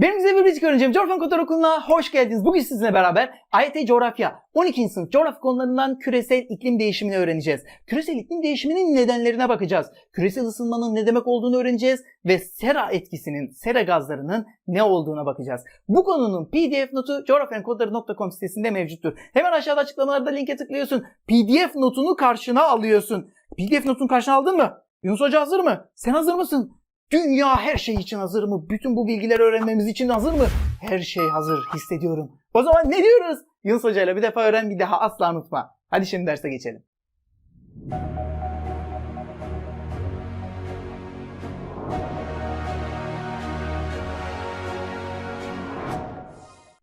Benim size bir müzik öğrencim Coğrafya Kodlar Okulu'na hoş geldiniz. Bugün sizinle beraber AYT Coğrafya 12. sınıf coğrafya konularından küresel iklim değişimini öğreneceğiz. Küresel iklim değişiminin nedenlerine bakacağız. Küresel ısınmanın ne demek olduğunu öğreneceğiz ve sera etkisinin, sera gazlarının ne olduğuna bakacağız. Bu konunun PDF notu coğrafyankodları.com sitesinde mevcuttur. Hemen aşağıda açıklamalarda linke tıklıyorsun. PDF notunu karşına alıyorsun. PDF notunu karşına aldın mı? Yunus Hoca hazır mı? Sen hazır mısın? Dünya her şey için hazır mı? Bütün bu bilgileri öğrenmemiz için hazır mı? Her şey hazır hissediyorum. O zaman ne diyoruz? Yunus Hoca ile bir defa öğren bir daha asla unutma. Hadi şimdi derse geçelim.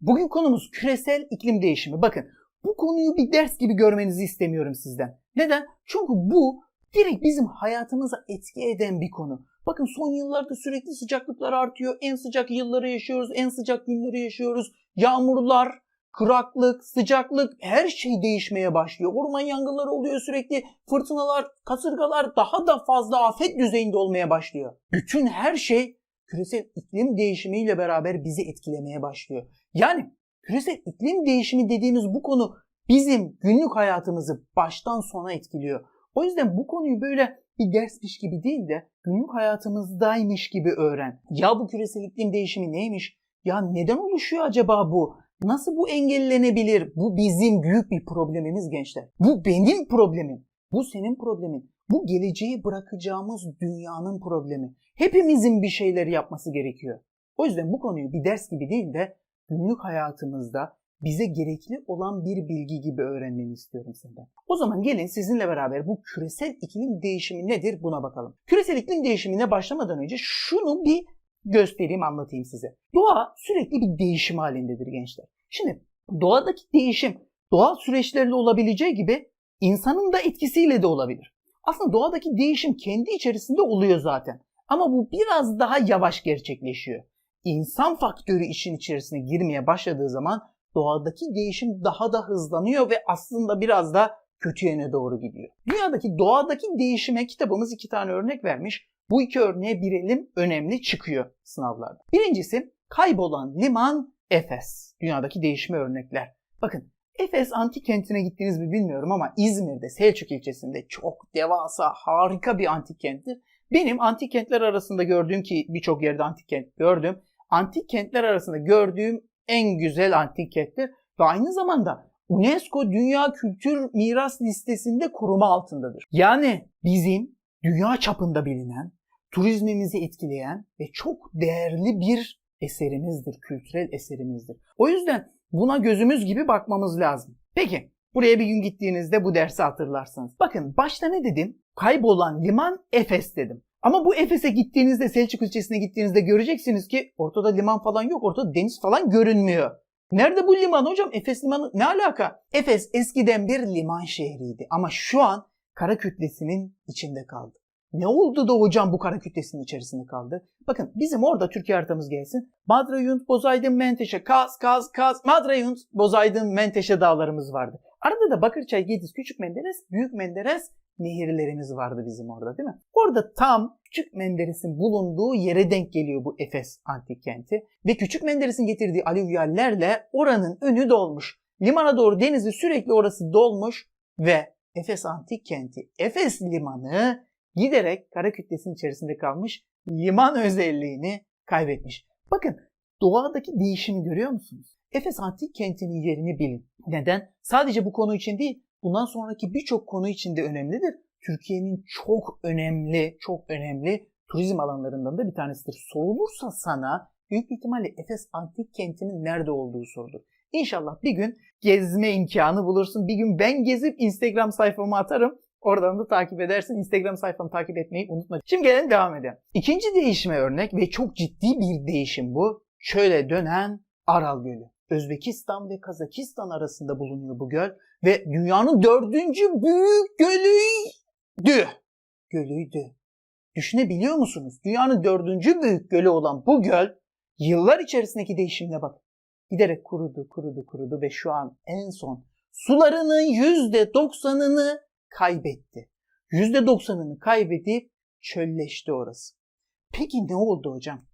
Bugün konumuz küresel iklim değişimi. Bakın bu konuyu bir ders gibi görmenizi istemiyorum sizden. Neden? Çünkü bu direkt bizim hayatımıza etki eden bir konu. Bakın son yıllarda sürekli sıcaklıklar artıyor. En sıcak yılları yaşıyoruz, en sıcak günleri yaşıyoruz. Yağmurlar, kuraklık, sıcaklık her şey değişmeye başlıyor. Orman yangınları oluyor sürekli. Fırtınalar, kasırgalar daha da fazla afet düzeyinde olmaya başlıyor. Bütün her şey küresel iklim değişimiyle beraber bizi etkilemeye başlıyor. Yani küresel iklim değişimi dediğimiz bu konu bizim günlük hayatımızı baştan sona etkiliyor. O yüzden bu konuyu böyle bir dersmiş gibi değil de günlük hayatımızdaymış gibi öğren. Ya bu küresel iklim değişimi neymiş? Ya neden oluşuyor acaba bu? Nasıl bu engellenebilir? Bu bizim büyük bir problemimiz gençler. Bu benim problemim. Bu senin problemin. Bu geleceği bırakacağımız dünyanın problemi. Hepimizin bir şeyler yapması gerekiyor. O yüzden bu konuyu bir ders gibi değil de günlük hayatımızda bize gerekli olan bir bilgi gibi öğrenmeni istiyorum senden. O zaman gelin sizinle beraber bu küresel iklim değişimi nedir buna bakalım. Küresel iklim değişimine başlamadan önce şunu bir göstereyim anlatayım size. Doğa sürekli bir değişim halindedir gençler. Şimdi doğadaki değişim doğal süreçlerle olabileceği gibi insanın da etkisiyle de olabilir. Aslında doğadaki değişim kendi içerisinde oluyor zaten. Ama bu biraz daha yavaş gerçekleşiyor. İnsan faktörü işin içerisine girmeye başladığı zaman doğadaki değişim daha da hızlanıyor ve aslında biraz da kötü yöne doğru gidiyor. Dünyadaki doğadaki değişime kitabımız iki tane örnek vermiş. Bu iki örneğe birelim önemli çıkıyor sınavlarda. Birincisi kaybolan liman Efes. Dünyadaki değişime örnekler. Bakın Efes antik kentine gittiniz mi bilmiyorum ama İzmir'de Selçuk ilçesinde çok devasa harika bir antik kenttir. Benim antik kentler arasında gördüğüm ki birçok yerde antik kent gördüm. Antik kentler arasında gördüğüm en güzel antik kenttir ve aynı zamanda UNESCO Dünya Kültür Miras Listesi'nde koruma altındadır. Yani bizim dünya çapında bilinen, turizmimizi etkileyen ve çok değerli bir eserimizdir, kültürel eserimizdir. O yüzden buna gözümüz gibi bakmamız lazım. Peki buraya bir gün gittiğinizde bu dersi hatırlarsınız. Bakın başta ne dedim? Kaybolan liman Efes dedim. Ama bu Efes'e gittiğinizde, Selçuk ilçesine gittiğinizde göreceksiniz ki ortada liman falan yok, ortada deniz falan görünmüyor. Nerede bu liman hocam? Efes limanı ne alaka? Efes eskiden bir liman şehriydi ama şu an kara kütlesinin içinde kaldı. Ne oldu da hocam bu kara kütlesinin içerisinde kaldı? Bakın bizim orada Türkiye haritamız gelsin. Madrayunt, Bozaydın, Menteşe, Kaz, Kaz, Kaz, Madrayunt, Bozaydın, Menteşe dağlarımız vardı. Arada da Bakırçay, Gediz, Küçük Menderes, Büyük Menderes nehirlerimiz vardı bizim orada değil mi? Orada tam Küçük Menderes'in bulunduğu yere denk geliyor bu Efes antik kenti. Ve Küçük Menderes'in getirdiği alüvyallerle oranın önü dolmuş. Limana doğru denizi sürekli orası dolmuş ve Efes antik kenti, Efes limanı giderek kara kütlesinin içerisinde kalmış liman özelliğini kaybetmiş. Bakın doğadaki değişimi görüyor musunuz? Efes antik kentinin yerini bilin. Neden? Sadece bu konu için değil, bundan sonraki birçok konu için de önemlidir. Türkiye'nin çok önemli, çok önemli turizm alanlarından da bir tanesidir. Sorulursa sana büyük ihtimalle Efes antik kentinin nerede olduğu sorulur. İnşallah bir gün gezme imkanı bulursun. Bir gün ben gezip Instagram sayfama atarım. Oradan da takip edersin. Instagram sayfamı takip etmeyi unutma. Şimdi gelelim devam edelim. İkinci değişime örnek ve çok ciddi bir değişim bu. Çöle dönen Aral Gölü. Özbekistan ve Kazakistan arasında bulunuyor bu göl ve dünyanın dördüncü büyük gölüydü. Gölüydü. Düşünebiliyor musunuz? Dünyanın dördüncü büyük gölü olan bu göl yıllar içerisindeki değişimine bak. Giderek kurudu, kurudu, kurudu ve şu an en son sularının yüzde doksanını kaybetti. Yüzde doksanını kaybedip çölleşti orası. Peki ne oldu hocam?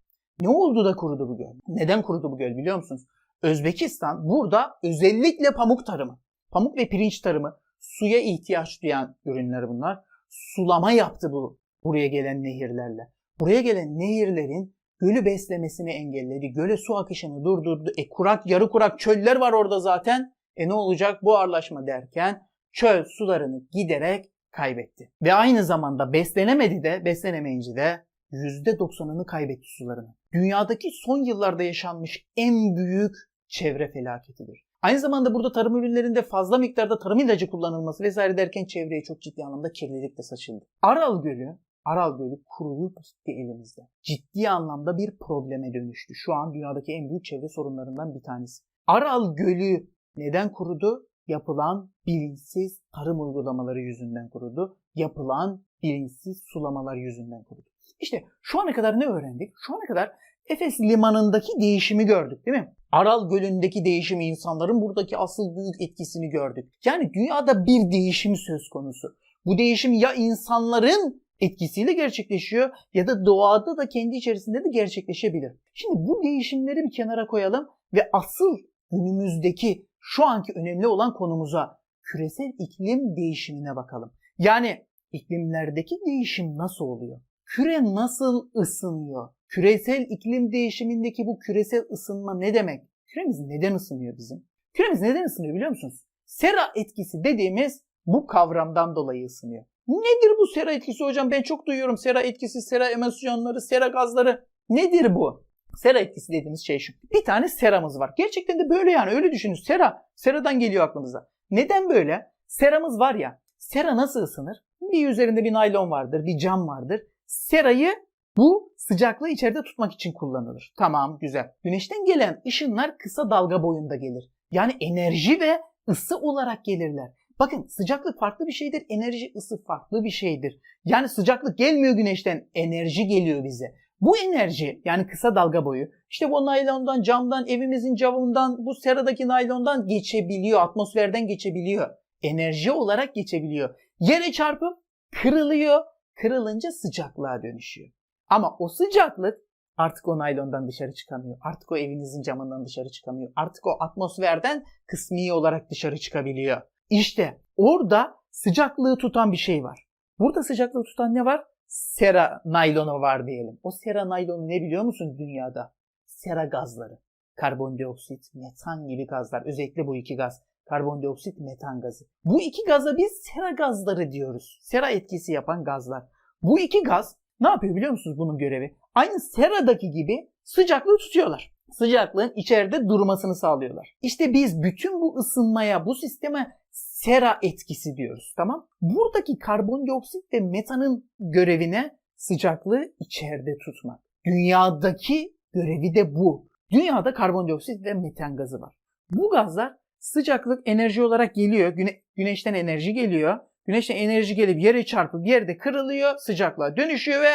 Ne oldu da kurudu bu göl? Neden kurudu bu göl biliyor musunuz? Özbekistan burada özellikle pamuk tarımı, pamuk ve pirinç tarımı, suya ihtiyaç duyan ürünler bunlar. Sulama yaptı bu buraya gelen nehirlerle. Buraya gelen nehirlerin gölü beslemesini engelledi. Göle su akışını durdurdu. E kurak, yarı kurak çöller var orada zaten. E ne olacak? Buharlaşma derken çöl sularını giderek kaybetti. Ve aynı zamanda beslenemedi de, beslenemeyince de %90'ını kaybetti sularını. Dünyadaki son yıllarda yaşanmış en büyük çevre felaketidir. Aynı zamanda burada tarım ürünlerinde fazla miktarda tarım ilacı kullanılması vesaire derken çevreye çok ciddi anlamda kirlilik de saçıldı. Aral Gölü, Aral Gölü kuruyup gitti elimizde. Ciddi anlamda bir probleme dönüştü. Şu an dünyadaki en büyük çevre sorunlarından bir tanesi. Aral Gölü neden kurudu? Yapılan bilinçsiz tarım uygulamaları yüzünden kurudu. Yapılan bilinçsiz sulamalar yüzünden kurudu. İşte şu ana kadar ne öğrendik? Şu ana kadar Efes limanındaki değişimi gördük değil mi? Aral Gölü'ndeki değişimi, insanların buradaki asıl büyük etkisini gördük. Yani dünyada bir değişim söz konusu. Bu değişim ya insanların etkisiyle gerçekleşiyor ya da doğada da kendi içerisinde de gerçekleşebilir. Şimdi bu değişimleri bir kenara koyalım ve asıl günümüzdeki şu anki önemli olan konumuza küresel iklim değişimine bakalım. Yani iklimlerdeki değişim nasıl oluyor? Küre nasıl ısınıyor? Küresel iklim değişimindeki bu küresel ısınma ne demek? Küremiz neden ısınıyor bizim? Küremiz neden ısınıyor biliyor musunuz? Sera etkisi dediğimiz bu kavramdan dolayı ısınıyor. Nedir bu sera etkisi hocam? Ben çok duyuyorum sera etkisi, sera emisyonları, sera gazları. Nedir bu? Sera etkisi dediğimiz şey şu. Bir tane seramız var. Gerçekten de böyle yani öyle düşünün. Sera, seradan geliyor aklımıza. Neden böyle? Seramız var ya. Sera nasıl ısınır? Bir üzerinde bir naylon vardır, bir cam vardır. Serayı bu sıcaklığı içeride tutmak için kullanılır. Tamam güzel. Güneşten gelen ışınlar kısa dalga boyunda gelir. Yani enerji ve ısı olarak gelirler. Bakın sıcaklık farklı bir şeydir, enerji ısı farklı bir şeydir. Yani sıcaklık gelmiyor güneşten, enerji geliyor bize. Bu enerji yani kısa dalga boyu işte bu naylondan, camdan, evimizin camından, bu seradaki naylondan geçebiliyor, atmosferden geçebiliyor. Enerji olarak geçebiliyor. Yere çarpıp kırılıyor, kırılınca sıcaklığa dönüşüyor. Ama o sıcaklık artık o naylondan dışarı çıkamıyor. Artık o evinizin camından dışarı çıkamıyor. Artık o atmosferden kısmi olarak dışarı çıkabiliyor. İşte orada sıcaklığı tutan bir şey var. Burada sıcaklığı tutan ne var? Sera naylonu var diyelim. O sera naylonu ne biliyor musun dünyada? Sera gazları. Karbondioksit, metan gibi gazlar. Özellikle bu iki gaz. Karbondioksit, metan gazı. Bu iki gaza biz sera gazları diyoruz. Sera etkisi yapan gazlar. Bu iki gaz ne yapıyor biliyor musunuz bunun görevi? Aynı seradaki gibi sıcaklığı tutuyorlar. Sıcaklığın içeride durmasını sağlıyorlar. İşte biz bütün bu ısınmaya, bu sisteme sera etkisi diyoruz. Tamam? Buradaki karbondioksit ve metanın görevine sıcaklığı içeride tutmak. Dünyadaki görevi de bu. Dünyada karbondioksit ve metan gazı var. Bu gazlar sıcaklık enerji olarak geliyor. Güne- güneşten enerji geliyor. Güneşten enerji gelip yere çarpıp yerde kırılıyor, sıcaklığa dönüşüyor ve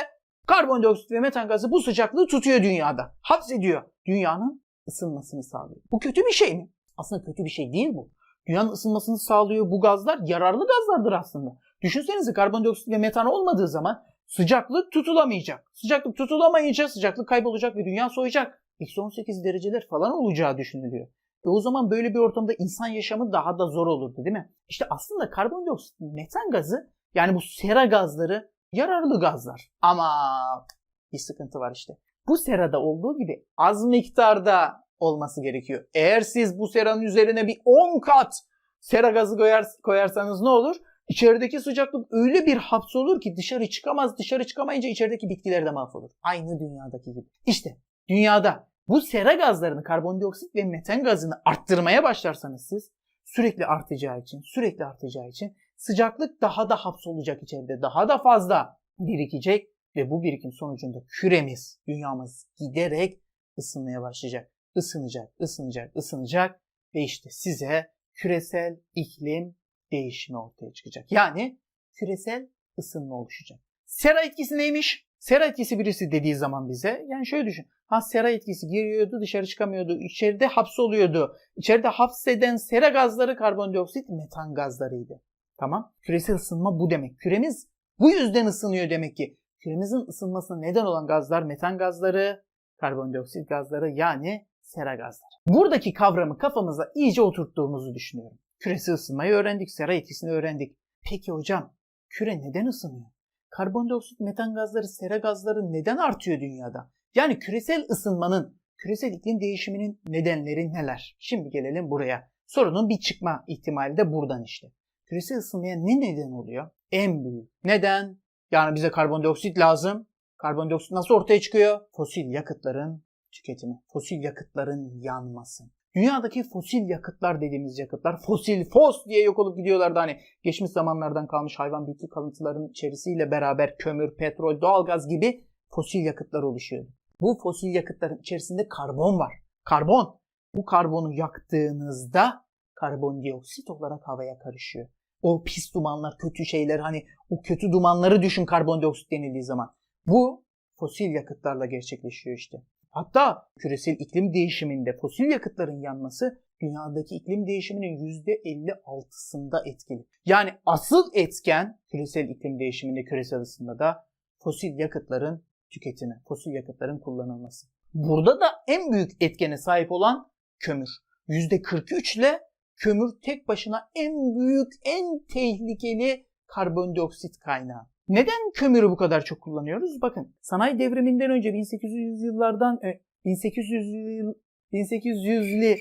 karbondioksit ve metan gazı bu sıcaklığı tutuyor dünyada. Hapsediyor. Dünyanın ısınmasını sağlıyor. Bu kötü bir şey mi? Aslında kötü bir şey değil bu. Dünyanın ısınmasını sağlıyor bu gazlar yararlı gazlardır aslında. Düşünsenize karbondioksit ve metan olmadığı zaman sıcaklık tutulamayacak. Sıcaklık tutulamayınca sıcaklık kaybolacak ve dünya soğuyacak. Eksi 18 dereceler falan olacağı düşünülüyor. Ve o zaman böyle bir ortamda insan yaşamı daha da zor olurdu değil mi? İşte aslında karbondioksit, metan gazı yani bu sera gazları yararlı gazlar. Ama bir sıkıntı var işte. Bu serada olduğu gibi az miktarda olması gerekiyor. Eğer siz bu seranın üzerine bir 10 kat sera gazı koyar, koyarsanız ne olur? İçerideki sıcaklık öyle bir hapsolur ki dışarı çıkamaz. Dışarı çıkamayınca içerideki bitkiler de mahvolur. Aynı dünyadaki gibi. İşte dünyada bu sera gazlarını, karbondioksit ve metan gazını arttırmaya başlarsanız siz sürekli artacağı için, sürekli artacağı için sıcaklık daha da hapsolacak içeride. Daha da fazla birikecek ve bu birikim sonucunda küremiz, dünyamız giderek ısınmaya başlayacak. Isınacak, ısınacak, ısınacak ve işte size küresel iklim değişimi ortaya çıkacak. Yani küresel ısınma oluşacak. Sera etkisi neymiş? Sera etkisi birisi dediği zaman bize yani şöyle düşün. Ha sera etkisi giriyordu dışarı çıkamıyordu. İçeride hapsoluyordu. İçeride hapseden sera gazları karbondioksit metan gazlarıydı. Tamam. Küresel ısınma bu demek. Küremiz bu yüzden ısınıyor demek ki. Küremizin ısınmasına neden olan gazlar metan gazları, karbondioksit gazları yani sera gazları. Buradaki kavramı kafamıza iyice oturttuğumuzu düşünüyorum. Küresel ısınmayı öğrendik, sera etkisini öğrendik. Peki hocam, küre neden ısınıyor? Karbondioksit, metan gazları, sera gazları neden artıyor dünyada? Yani küresel ısınmanın, küresel iklim değişiminin nedenleri neler? Şimdi gelelim buraya. Sorunun bir çıkma ihtimali de buradan işte. Küresel ısınmaya ne neden oluyor? En büyük neden? Yani bize karbondioksit lazım. Karbondioksit nasıl ortaya çıkıyor? Fosil yakıtların tüketimi, fosil yakıtların yanması. Dünyadaki fosil yakıtlar dediğimiz yakıtlar fosil fos diye yok olup gidiyorlardı hani geçmiş zamanlardan kalmış hayvan bitki kalıntıların içerisiyle beraber kömür, petrol, doğalgaz gibi fosil yakıtlar oluşuyordu. Bu fosil yakıtların içerisinde karbon var. Karbon. Bu karbonu yaktığınızda karbondioksit olarak havaya karışıyor. O pis dumanlar, kötü şeyler hani o kötü dumanları düşün karbondioksit denildiği zaman. Bu fosil yakıtlarla gerçekleşiyor işte. Hatta küresel iklim değişiminde fosil yakıtların yanması dünyadaki iklim değişiminin %56'sında etkili. Yani asıl etken küresel iklim değişiminde, küresel ısınmada fosil yakıtların tüketimi, fosil yakıtların kullanılması. Burada da en büyük etkene sahip olan kömür. %43 ile kömür tek başına en büyük, en tehlikeli karbondioksit kaynağı. Neden kömürü bu kadar çok kullanıyoruz? Bakın sanayi devriminden önce 1800 yıllardan 1800 yıl 1800'lü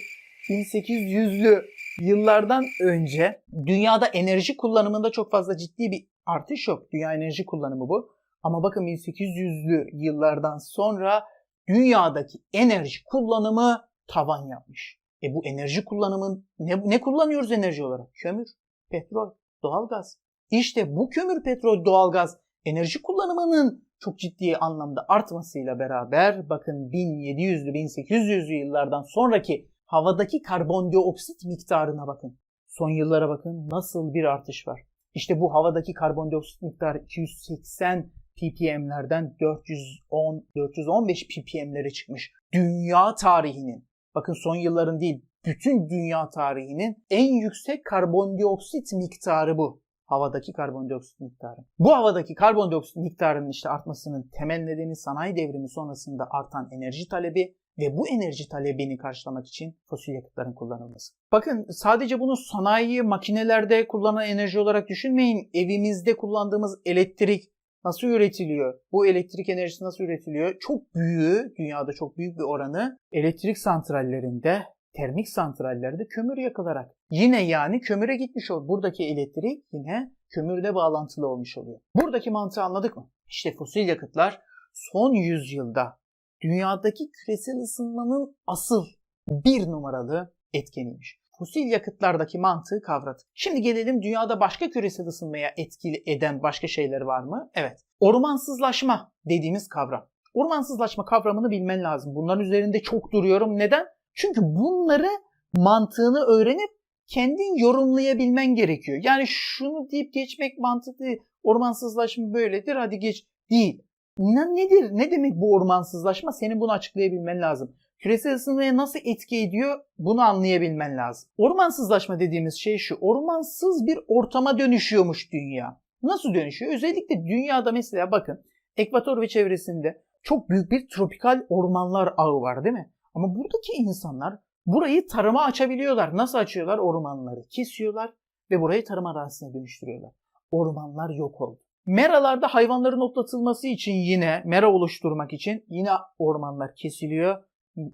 1800'lü yıllardan önce dünyada enerji kullanımında çok fazla ciddi bir artış yok. Dünya enerji kullanımı bu. Ama bakın 1800'lü yıllardan sonra dünyadaki enerji kullanımı tavan yapmış. E bu enerji kullanımın ne, ne kullanıyoruz enerji olarak? Kömür, petrol, doğalgaz. İşte bu kömür, petrol, doğalgaz enerji kullanımının çok ciddi anlamda artmasıyla beraber bakın 1700'lü 1800'lü yıllardan sonraki havadaki karbondioksit miktarına bakın. Son yıllara bakın nasıl bir artış var. İşte bu havadaki karbondioksit miktarı 280 ppm'lerden 410 415 ppm'lere çıkmış. Dünya tarihinin bakın son yılların değil bütün dünya tarihinin en yüksek karbondioksit miktarı bu havadaki karbondioksit miktarı. Bu havadaki karbondioksit miktarının işte artmasının temel nedeni sanayi devrimi sonrasında artan enerji talebi ve bu enerji talebini karşılamak için fosil yakıtların kullanılması. Bakın sadece bunu sanayi makinelerde kullanan enerji olarak düşünmeyin. Evimizde kullandığımız elektrik nasıl üretiliyor? Bu elektrik enerjisi nasıl üretiliyor? Çok büyüğü, dünyada çok büyük bir oranı elektrik santrallerinde termik santrallerde kömür yakılarak. Yine yani kömüre gitmiş oluyor. Buradaki elektrik yine kömürle bağlantılı olmuş oluyor. Buradaki mantığı anladık mı? İşte fosil yakıtlar son yüzyılda dünyadaki küresel ısınmanın asıl bir numaralı etkeniymiş. Fosil yakıtlardaki mantığı kavradık. Şimdi gelelim dünyada başka küresel ısınmaya etkili eden başka şeyler var mı? Evet. Ormansızlaşma dediğimiz kavram. Ormansızlaşma kavramını bilmen lazım. Bunların üzerinde çok duruyorum. Neden? Çünkü bunları mantığını öğrenip kendin yorumlayabilmen gerekiyor. Yani şunu deyip geçmek mantıklı değil. Ormansızlaşma böyledir hadi geç değil. Ne, nedir? Ne demek bu ormansızlaşma? Senin bunu açıklayabilmen lazım. Küresel ısınmaya nasıl etki ediyor bunu anlayabilmen lazım. Ormansızlaşma dediğimiz şey şu. Ormansız bir ortama dönüşüyormuş dünya. Nasıl dönüşüyor? Özellikle dünyada mesela bakın ekvator ve çevresinde çok büyük bir tropikal ormanlar ağı var değil mi? Ama buradaki insanlar burayı tarıma açabiliyorlar. Nasıl açıyorlar? Ormanları kesiyorlar ve burayı tarım arazisine dönüştürüyorlar. Ormanlar yok oldu. Meralarda hayvanların otlatılması için yine mera oluşturmak için yine ormanlar kesiliyor.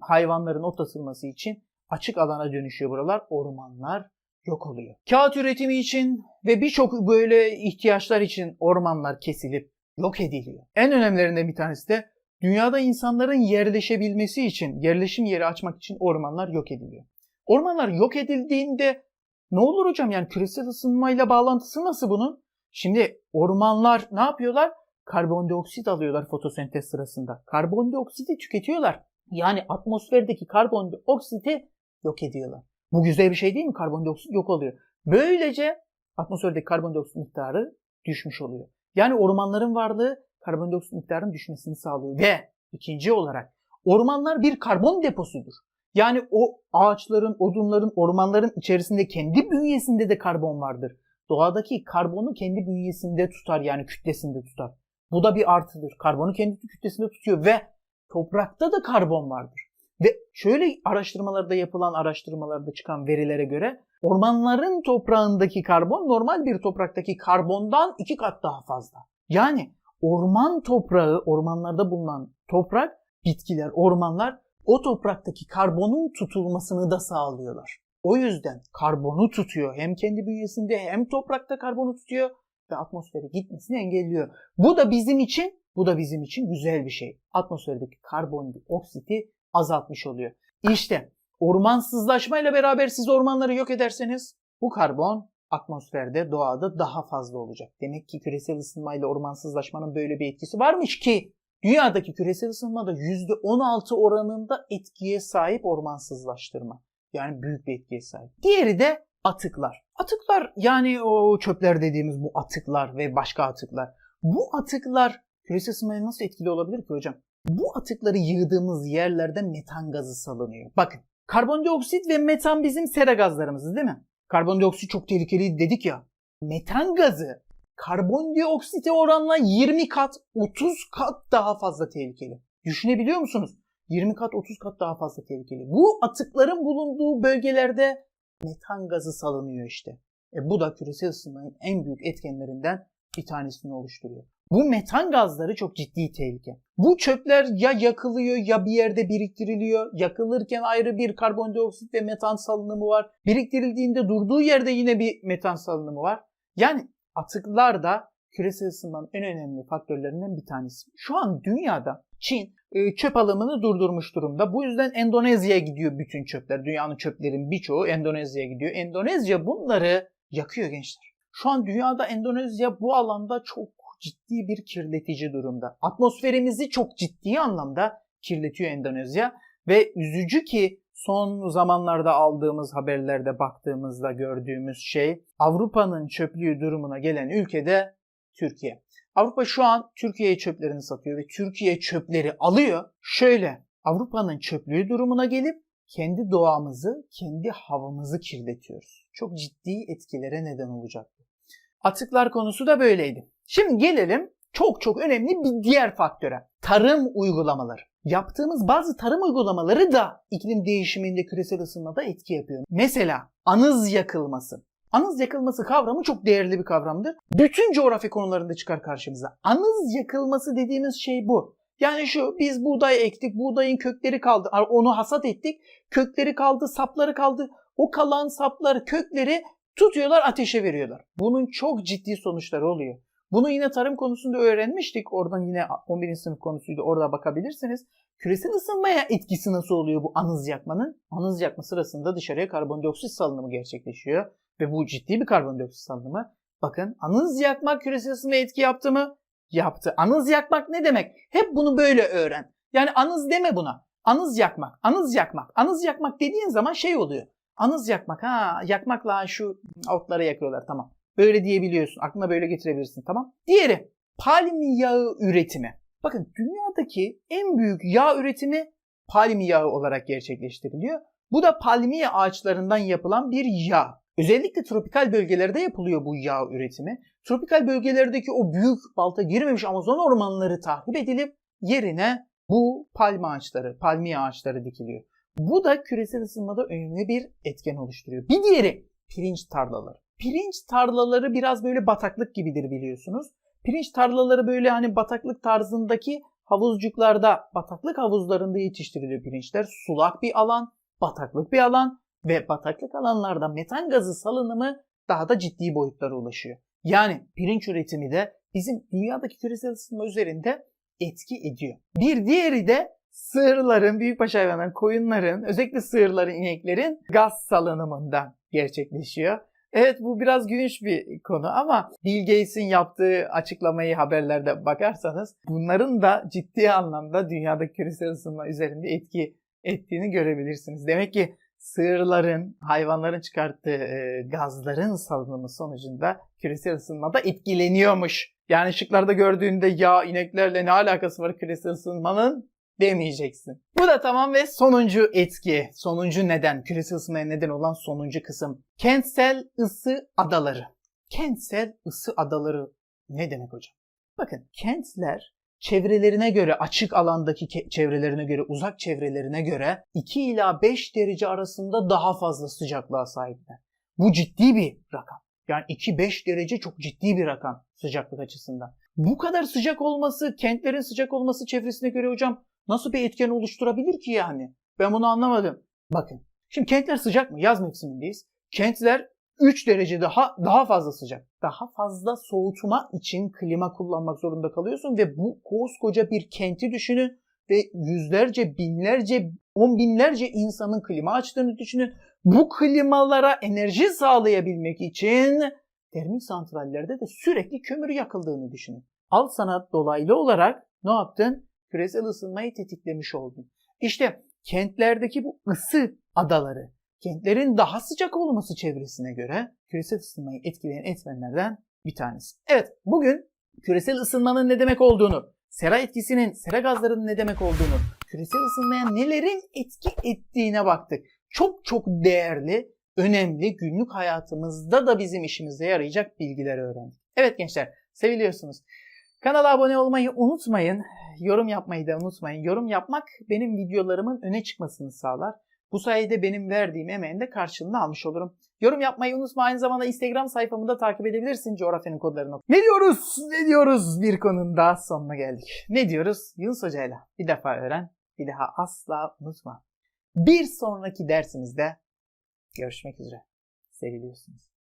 Hayvanların otlatılması için açık alana dönüşüyor buralar. Ormanlar yok oluyor. Kağıt üretimi için ve birçok böyle ihtiyaçlar için ormanlar kesilip yok ediliyor. En önemlilerinden bir tanesi de Dünyada insanların yerleşebilmesi için, yerleşim yeri açmak için ormanlar yok ediliyor. Ormanlar yok edildiğinde ne olur hocam? Yani küresel ısınmayla bağlantısı nasıl bunun? Şimdi ormanlar ne yapıyorlar? Karbondioksit alıyorlar fotosentez sırasında. Karbondioksiti tüketiyorlar. Yani atmosferdeki karbondioksiti yok ediyorlar. Bu güzel bir şey değil mi? Karbondioksit yok oluyor. Böylece atmosferdeki karbondioksit miktarı düşmüş oluyor. Yani ormanların varlığı karbondioksit miktarının düşmesini sağlıyor. Ve ikinci olarak ormanlar bir karbon deposudur. Yani o ağaçların, odunların, ormanların içerisinde kendi bünyesinde de karbon vardır. Doğadaki karbonu kendi bünyesinde tutar yani kütlesinde tutar. Bu da bir artıdır. Karbonu kendi kütlesinde tutuyor ve toprakta da karbon vardır. Ve şöyle araştırmalarda yapılan araştırmalarda çıkan verilere göre ormanların toprağındaki karbon normal bir topraktaki karbondan iki kat daha fazla. Yani orman toprağı, ormanlarda bulunan toprak, bitkiler, ormanlar o topraktaki karbonun tutulmasını da sağlıyorlar. O yüzden karbonu tutuyor. Hem kendi bünyesinde hem toprakta karbonu tutuyor ve atmosfere gitmesini engelliyor. Bu da bizim için, bu da bizim için güzel bir şey. Atmosferdeki karbondioksiti azaltmış oluyor. İşte ormansızlaşmayla beraber siz ormanları yok ederseniz bu karbon atmosferde, doğada daha fazla olacak. Demek ki küresel ısınmayla ormansızlaşmanın böyle bir etkisi varmış ki dünyadaki küresel ısınmada %16 oranında etkiye sahip ormansızlaştırma. Yani büyük bir etkiye sahip. Diğeri de atıklar. Atıklar yani o çöpler dediğimiz bu atıklar ve başka atıklar. Bu atıklar küresel ısınmaya nasıl etkili olabilir ki hocam? Bu atıkları yığdığımız yerlerde metan gazı salınıyor. Bakın karbondioksit ve metan bizim sera gazlarımız değil mi? Karbondioksit çok tehlikeli dedik ya. Metan gazı karbondioksite oranla 20 kat 30 kat daha fazla tehlikeli. Düşünebiliyor musunuz? 20 kat 30 kat daha fazla tehlikeli. Bu atıkların bulunduğu bölgelerde metan gazı salınıyor işte. E bu da küresel ısınmanın en büyük etkenlerinden bir tanesini oluşturuyor. Bu metan gazları çok ciddi tehlike. Bu çöpler ya yakılıyor ya bir yerde biriktiriliyor. Yakılırken ayrı bir karbondioksit ve metan salınımı var. Biriktirildiğinde durduğu yerde yine bir metan salınımı var. Yani atıklar da küresel ısınmanın en önemli faktörlerinden bir tanesi. Şu an dünyada Çin e, çöp alımını durdurmuş durumda. Bu yüzden Endonezya'ya gidiyor bütün çöpler. Dünyanın çöplerin birçoğu Endonezya'ya gidiyor. Endonezya bunları yakıyor gençler. Şu an dünyada Endonezya bu alanda çok ciddi bir kirletici durumda. Atmosferimizi çok ciddi anlamda kirletiyor Endonezya ve üzücü ki son zamanlarda aldığımız haberlerde baktığımızda gördüğümüz şey Avrupa'nın çöplüğü durumuna gelen ülkede Türkiye. Avrupa şu an Türkiye'ye çöplerini satıyor ve Türkiye çöpleri alıyor. Şöyle Avrupa'nın çöplüğü durumuna gelip kendi doğamızı, kendi havamızı kirletiyoruz. Çok ciddi etkilere neden olacak. Atıklar konusu da böyleydi. Şimdi gelelim çok çok önemli bir diğer faktöre. Tarım uygulamaları. Yaptığımız bazı tarım uygulamaları da iklim değişiminde küresel ısınmada etki yapıyor. Mesela anız yakılması. Anız yakılması kavramı çok değerli bir kavramdır. Bütün coğrafya konularında çıkar karşımıza. Anız yakılması dediğimiz şey bu. Yani şu biz buğday ektik, buğdayın kökleri kaldı. Onu hasat ettik, kökleri kaldı, sapları kaldı. O kalan sapları, kökleri tutuyorlar, ateşe veriyorlar. Bunun çok ciddi sonuçları oluyor. Bunu yine tarım konusunda öğrenmiştik. Oradan yine 11. sınıf konusuydu. Orada bakabilirsiniz. Küresel ısınmaya etkisi nasıl oluyor bu anız yakmanın? Anız yakma sırasında dışarıya karbondioksit salınımı gerçekleşiyor. Ve bu ciddi bir karbondioksit salınımı. Bakın anız yakmak küresel ısınmaya etki yaptı mı? Yaptı. Anız yakmak ne demek? Hep bunu böyle öğren. Yani anız deme buna. Anız yakmak, anız yakmak. Anız yakmak dediğin zaman şey oluyor. Anız yakmak ha yakmakla şu otları yakıyorlar tamam. Böyle diyebiliyorsun. Aklına böyle getirebilirsin tamam. Diğeri palm yağı üretimi. Bakın dünyadaki en büyük yağ üretimi palm yağı olarak gerçekleştiriliyor. Bu da palmiye ağaçlarından yapılan bir yağ. Özellikle tropikal bölgelerde yapılıyor bu yağ üretimi. Tropikal bölgelerdeki o büyük balta girmemiş Amazon ormanları tahrip edilip yerine bu palm ağaçları, palmiye ağaçları dikiliyor. Bu da küresel ısınmada önemli bir etken oluşturuyor. Bir diğeri pirinç tarlaları. Pirinç tarlaları biraz böyle bataklık gibidir biliyorsunuz. Pirinç tarlaları böyle hani bataklık tarzındaki havuzcuklarda, bataklık havuzlarında yetiştiriliyor pirinçler. Sulak bir alan, bataklık bir alan ve bataklık alanlarda metan gazı salınımı daha da ciddi boyutlara ulaşıyor. Yani pirinç üretimi de bizim dünyadaki küresel ısınma üzerinde etki ediyor. Bir diğeri de sığırların, büyükbaş hayvanların, koyunların, özellikle sığırların, ineklerin gaz salınımından gerçekleşiyor. Evet bu biraz gülünç bir konu ama Bill Gates'in yaptığı açıklamayı haberlerde bakarsanız bunların da ciddi anlamda dünyadaki küresel ısınma üzerinde etki ettiğini görebilirsiniz. Demek ki sığırların, hayvanların çıkarttığı e, gazların salınımı sonucunda küresel ısınmada etkileniyormuş. Yani ışıklarda gördüğünde ya ineklerle ne alakası var küresel ısınmanın demeyeceksin. Bu da tamam ve sonuncu etki, sonuncu neden, küresel ısınmaya neden olan sonuncu kısım. Kentsel ısı adaları. Kentsel ısı adaları ne demek hocam? Bakın kentler çevrelerine göre, açık alandaki çevrelerine göre, uzak çevrelerine göre 2 ila 5 derece arasında daha fazla sıcaklığa sahipler. Bu ciddi bir rakam. Yani 2-5 derece çok ciddi bir rakam sıcaklık açısından. Bu kadar sıcak olması, kentlerin sıcak olması çevresine göre hocam nasıl bir etken oluşturabilir ki yani? Ben bunu anlamadım. Bakın, şimdi kentler sıcak mı? Yaz mevsimindeyiz. Kentler 3 derece daha daha fazla sıcak. Daha fazla soğutma için klima kullanmak zorunda kalıyorsun ve bu koskoca bir kenti düşünün ve yüzlerce, binlerce, on binlerce insanın klima açtığını düşünün. Bu klimalara enerji sağlayabilmek için termik santrallerde de sürekli kömür yakıldığını düşünün. Al sana dolaylı olarak ne yaptın? Küresel ısınmayı tetiklemiş oldun. İşte kentlerdeki bu ısı adaları, kentlerin daha sıcak olması çevresine göre küresel ısınmayı etkileyen etmenlerden bir tanesi. Evet, bugün küresel ısınmanın ne demek olduğunu, sera etkisinin, sera gazlarının ne demek olduğunu, küresel ısınmaya nelerin etki ettiğine baktık. Çok çok değerli, önemli, günlük hayatımızda da bizim işimize yarayacak bilgiler öğrendik. Evet gençler, seviliyorsunuz. Kanala abone olmayı unutmayın. Yorum yapmayı da unutmayın. Yorum yapmak benim videolarımın öne çıkmasını sağlar. Bu sayede benim verdiğim emeğin de karşılığını almış olurum. Yorum yapmayı unutma. Aynı zamanda Instagram sayfamı da takip edebilirsin coğrafyanın kodlarını. Ne diyoruz? Ne diyoruz? Bir konunun daha sonuna geldik. Ne diyoruz? Yunus Hoca'yla bir defa öğren, bir daha asla unutma. Bir sonraki dersimizde görüşmek üzere. Seviliyorsunuz.